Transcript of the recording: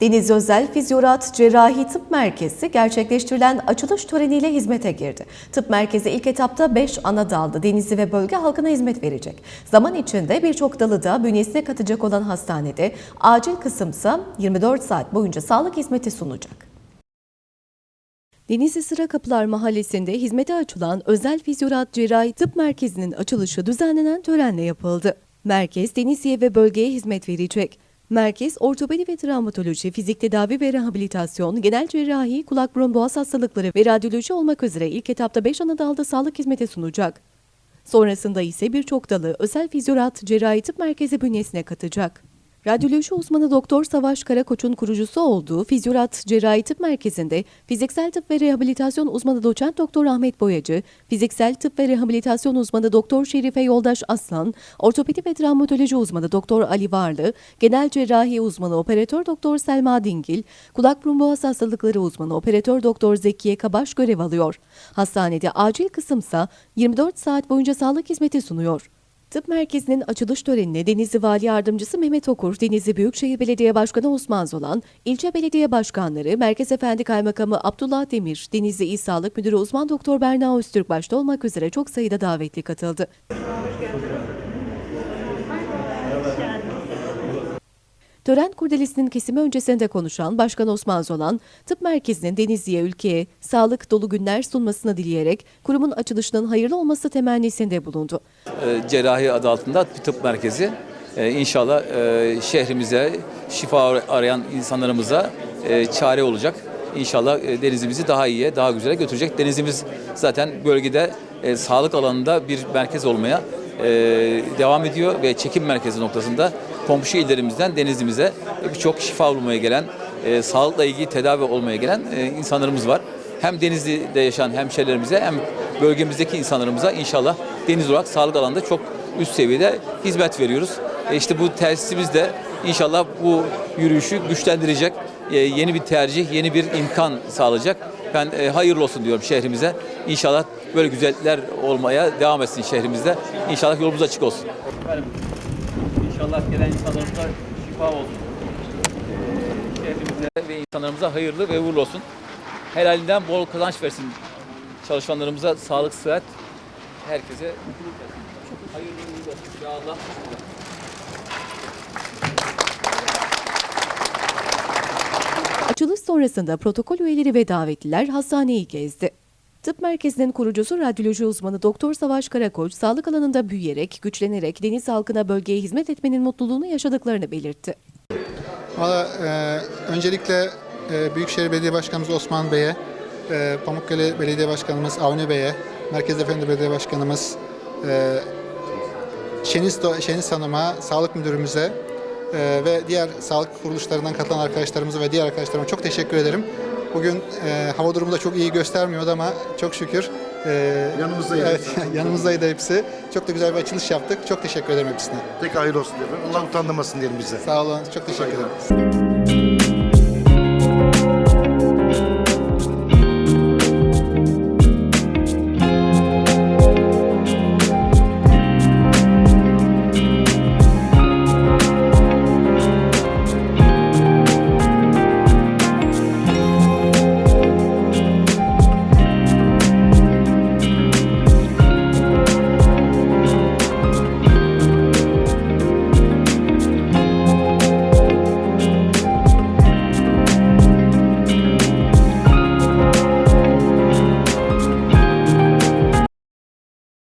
Deniz Özel Fizyorat Cerrahi Tıp Merkezi gerçekleştirilen açılış töreniyle hizmete girdi. Tıp merkezi ilk etapta 5 ana dalda Denizli ve bölge halkına hizmet verecek. Zaman içinde birçok dalı da bünyesine katacak olan hastanede acil kısımsa 24 saat boyunca sağlık hizmeti sunacak. Denizli Sıra Kapılar Mahallesi'nde hizmete açılan Özel Fizyorat Cerrahi Tıp Merkezi'nin açılışı düzenlenen törenle yapıldı. Merkez Denizli'ye ve bölgeye hizmet verecek. Merkez ortopedi ve travmatoloji, fizik tedavi ve rehabilitasyon, genel cerrahi, kulak burun boğaz hastalıkları ve radyoloji olmak üzere ilk etapta 5 ana dalda sağlık hizmeti sunacak. Sonrasında ise birçok dalı Özel Fizyorat Cerrahi Tıp Merkezi bünyesine katacak. Radyoloji uzmanı Doktor Savaş Karakoç'un kurucusu olduğu Fizyorat Cerrahi Tıp Merkezi'nde fiziksel tıp ve rehabilitasyon uzmanı doçent doktor Ahmet Boyacı, fiziksel tıp ve rehabilitasyon uzmanı Doktor Şerife Yoldaş Aslan, ortopedi ve travmatoloji uzmanı Doktor Ali Varlı, genel cerrahi uzmanı operatör Doktor Selma Dingil, kulak burun boğaz hastalıkları uzmanı operatör Doktor Zekiye Kabaş görev alıyor. Hastanede acil kısımsa 24 saat boyunca sağlık hizmeti sunuyor. Tıp merkezinin açılış törenine Denizli Vali Yardımcısı Mehmet Okur, Denizli Büyükşehir Belediye Başkanı Osman Zolan, ilçe belediye başkanları, Merkez Efendi Kaymakamı Abdullah Demir, Denizli İl Sağlık Müdürü uzman doktor Berna Öztürk başta olmak üzere çok sayıda davetli katıldı. Tören kurdelesinin kesimi öncesinde konuşan Başkan Osman Zolan, tıp merkezinin Denizli'ye ülkeye sağlık dolu günler sunmasını dileyerek kurumun açılışının hayırlı olması temennisinde bulundu. E, cerrahi adı altında bir tıp merkezi. E, İnşallah e, şehrimize, şifa arayan insanlarımıza e, çare olacak. İnşallah e, denizimizi daha iyiye, daha güzele götürecek. Denizimiz zaten bölgede sağlık alanında bir merkez olmaya devam ediyor ve çekim merkezi noktasında komşu illerimizden denizimize birçok şifa bulmaya gelen, e, sağlıkla ilgili tedavi olmaya gelen e, insanlarımız var. Hem Denizli'de yaşayan hemşerilerimize hem bölgemizdeki insanlarımıza inşallah deniz olarak sağlık alanında çok üst seviyede hizmet veriyoruz. E işte bu tesisimiz de inşallah bu yürüyüşü güçlendirecek. E, yeni bir tercih, yeni bir imkan sağlayacak. Ben e, hayırlı olsun diyorum şehrimize. İnşallah böyle güzellikler olmaya devam etsin şehrimizde. İnşallah yolumuz açık olsun. Efendim, inşallah gelen insanlarımıza şifa olsun. E, şehrimize ve insanlarımıza hayırlı ve uğurlu olsun. Helalinden bol kazanç versin. Çalışanlarımıza sağlık, sıhhat, herkese. Hayırlı uğurlu olsun. Ya Allah. Açılış sonrasında protokol üyeleri ve davetliler hastaneyi gezdi. Tıp merkezinin kurucusu radyoloji uzmanı Doktor Savaş Karakoç, sağlık alanında büyüyerek, güçlenerek deniz halkına bölgeye hizmet etmenin mutluluğunu yaşadıklarını belirtti. Valla e, öncelikle e, Büyükşehir Belediye Başkanımız Osman Bey'e, e, Pamukkale Belediye Başkanımız Avni Bey'e, Merkez Efendi Belediye Başkanımız e, Şeniz, Şeniz Hanım'a, Sağlık Müdürümüze e, ve diğer sağlık kuruluşlarından katılan arkadaşlarımıza ve diğer arkadaşlarıma çok teşekkür ederim. Bugün e, hava durumu da çok iyi göstermiyordu ama çok şükür e, Yanımızdaydı. Evet, yanımızdaydı hepsi. Çok da güzel bir açılış yaptık. Çok teşekkür ederim hepsine. Tek hayırlı olsun diyorum. Allah utandırmasın diyelim bize. Sağ olun. Çok teşekkür ederim.